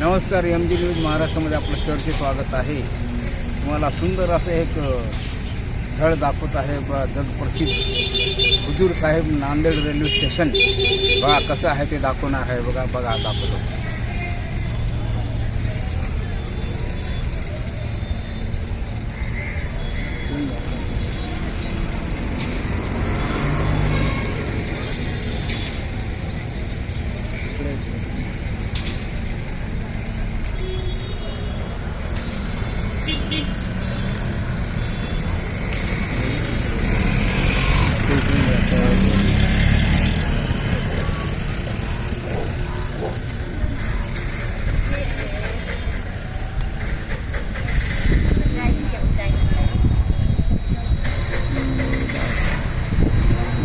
नमस्कार M G news महाराष्ट्रामध्ये आपलं शहरचे स्वागत आहे. तुम्हाला सुंदर असं एक स्थळ दाखवत आहे बा जगप्रसिद्ध. Hazur Sahib Nanded railway station. बघा कसं आहे ते दाखवणार आहे बघा बघा दाखवतो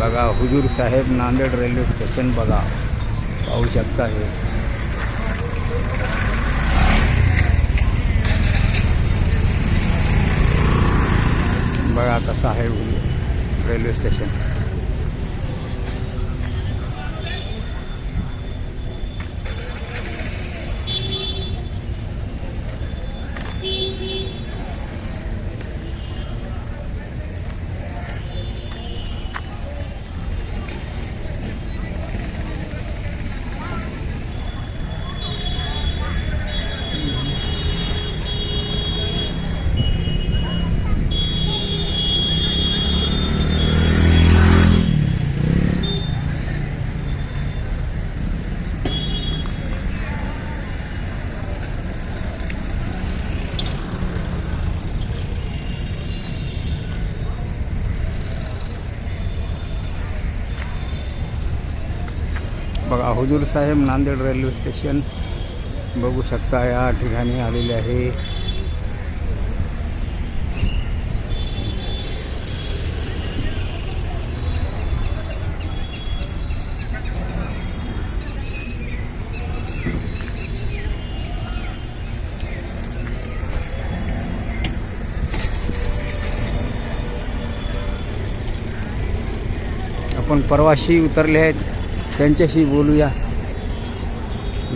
बघा हुजूर साहेब नांदेड रेल्वे स्टेशन बघा. पाहू शकता हे. बघा कसं आहे रेल्वे स्टेशन. बघा हुजूर साहेब नांदेड रेल्वे स्टेशन. बघू शकता या ठिकाणी आलेले आहे. आपण परवाशी उतरले आहेत. त्यांच्याशी बोलूया.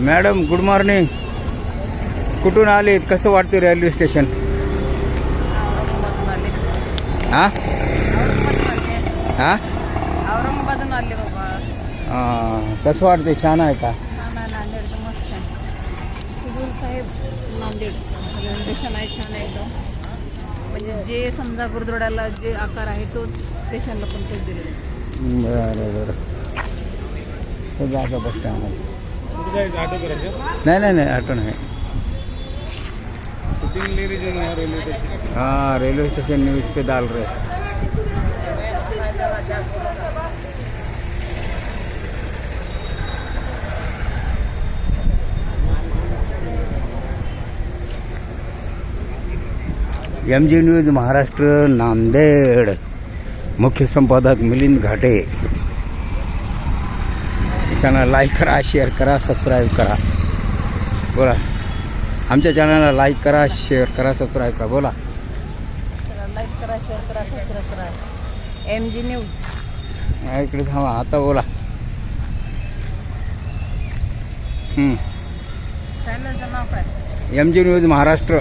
मॅडम गुड मॉर्निंग कुठून आलेत कसं वाटते रेल्वे स्टेशन हां? हां? औरंगाबादून आले बाबा अं, कसं वाटते छान आहे का? नांदेड स्टेशन आहे छान आहे एकदम म्हणजे जे समजा गुरुद्वाड्याला जे आकार आहे तो स्टेशनला पण तोच दिलेला बरं बरं. तो जागा बस स्टँडमध्ये. नाही नाही नाही ऑटो नाही. हाँ रेलवे स्टेशन न्यूज पे डाल रहे M G news Maharashtra Nanded मुख्य संपादक मिलिंद घाटे. चॅनल लाईक करा शेअर करा सबस्क्राईब करा. बोला. आमच्या चॅनलला लाईक करा शेअर करा सबस्क्राईब करा. बोला. लाईक करा शेअर करा सबस्क्राईब करा. एम जी न्यूज इकडे थांबा. आता बोला. चॅनलचं नाव काय? M G news Maharashtra.